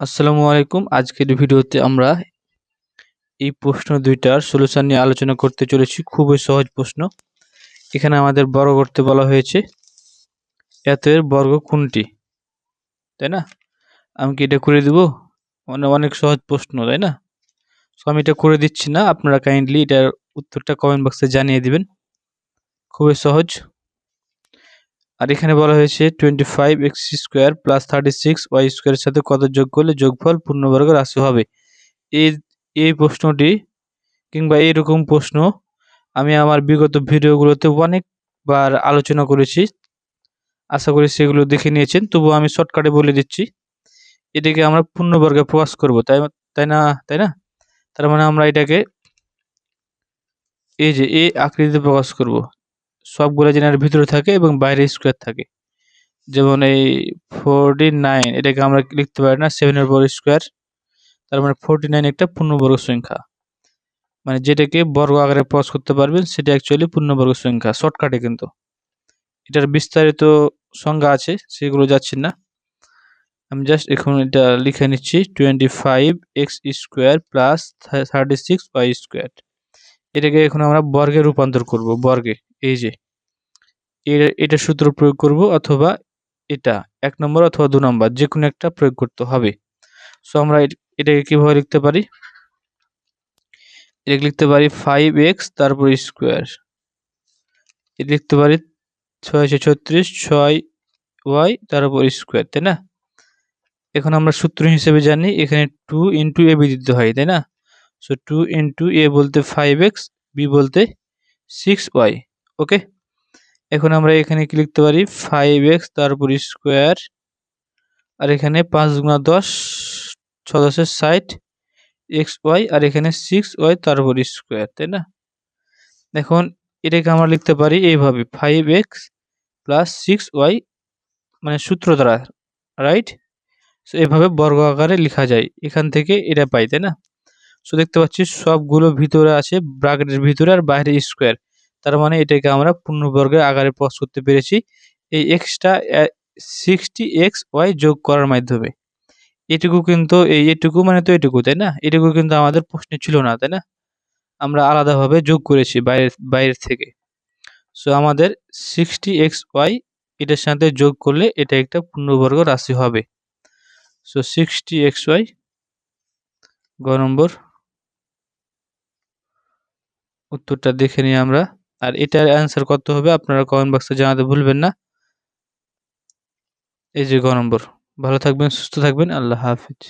আসসালামু আলাইকুম। আজকের ভিডিওতে আমরা এই প্রশ্ন দুইটার সলিউশন নিয়ে আলোচনা করতে চলেছি। খুবই সহজ প্রশ্ন। এখানে আমাদের বর্গ করতে বলা হয়েছে এত এর বর্গ কোনটি? তাই না? আমি কি এটা করে দিব? মানে অনেক সহজ প্রশ্ন, তাই না? সো আমি এটা করে দিচ্ছি না। আপনারা কাইন্ডলি এটার উত্তরটা কমেন্ট বক্সে জানিয়ে দিবেন। খুবই সহজ। আর এখানে বলা হয়েছে twenty five x square plus thirty six y স্কোয়ারের সাথে কত যোগ করলে যোগফল পূর্ণবর্গ রাশি হবে? এই এই প্রশ্নটি কিংবা এইরকম প্রশ্ন আমি আমার বিগত ভিডিওগুলোতে অনেকবার আলোচনা করেছি। আশা করি সেগুলো দেখে নিয়েছেন। তবু আমি শর্টকাটে বলে দিচ্ছি। এটাকে আমরা পূর্ণবর্গে প্রকাশ করব, তাই তাই না তাই না? তার মানে আমরা এটাকে এই যে এ আকৃতিতে প্রকাশ করব। সবগুলো জেনার ভিতরে থাকে এবং বাইরে স্কোয়ার থাকে। যেমন এই ফোরটি নাইন এটাকে আমরা লিখতে পারি না সেভেনের বর্গ স্কোয়ার তার মানে ফোরটি নাইন একটা পূর্ণবর্গ সংখ্যা। মানে যেটাকে বর্গ আকারে প্রকাশ করতে পারবেন, সেটা অ্যাকচুয়ালি পূর্ণবর্গ সংখ্যা শর্টকাটে কিন্তু। এটার বিস্তারিত সংজ্ঞা আছে, সেগুলো যাচ্ছি না। আমি জাস্ট এখন এটা লিখে নিচ্ছি twenty five x square plus thirty six y square এটাকে এখন আমরা বর্গে রূপান্তর করব, বর্গে। এই যে এটা সূত্র প্রয়োগ করব অথবা এটা এক নম্বর অথবা দু নম্বর যে কোনো একটা প্রয়োগ করতে হবে। সো আমরা এটাকে কীভাবে লিখতে পারি? এটা লিখতে পারি ফাইভ এক্স তারপর স্কোয়ার এটা লিখতে পারি ছয়শো ছত্রিশ, ছয় ওয়াই তারপর স্কোয়ার তাই না? এখন আমরা সূত্র হিসেবে জানি এখানে টু ইন্টু এ বি দিতে হয়, তাই না? সো টু ইন্টু এ বলতে ফাইভ এক্স বি বলতে সিক্স ওয়াই ওকে? এখন আমরা এখানে কি লিখতে পারি? ফাইভ এক্স তারপর স্কোয়ার আর এখানে পাঁচ গুণা দশ ছ দশের ষাট এক্স ওয়াই আর এখানে সিক্স ওয়াই তারপর স্কোয়ার তাই না? এখন এটাকে আমরা লিখতে পারি এইভাবে five x plus six y মানে সূত্র দ্বারা রাইট সো এভাবে বর্গ আকারে লেখা যায়, এখান থেকে এটা পাই, তাই না? সো দেখতে পাচ্ছি সবগুলো ভিতরে আছে ব্রাকেটের ভিতরে আর বাইরে স্কোয়ার তার মানে এটাকে আমরা পূর্ণবর্গের আকারে প্রকাশ করতে পেরেছি। এই এক্সটা সিক্সটি এক্স ওয়াই যোগ করার মাধ্যমে। এটুকু কিন্তু এই এটুকু মানে তো এটুকু, তাই না? এটুকু কিন্তু আমাদের প্রশ্নে ছিল না, তাই না? আমরা আলাদাভাবে যোগ করেছি বাইরের বাইরের থেকে। সো আমাদের সিক্সটি এক্স ওয়াই এটার সাথে যোগ করলে এটা একটা পূর্ণবর্গ রাশি হবে। সো সিক্সটি এক্স ওয়াই গ নম্বর। উত্তরটা দেখে নিই আমরা। আর এটার অ্যান্সার কত হবে, আপনারা কমেন্ট বক্সে জানাতে ভুলবেন না। এই যে গ নম্বর। ভালো থাকবেন, সুস্থ থাকবেন, আল্লাহ হাফিজ।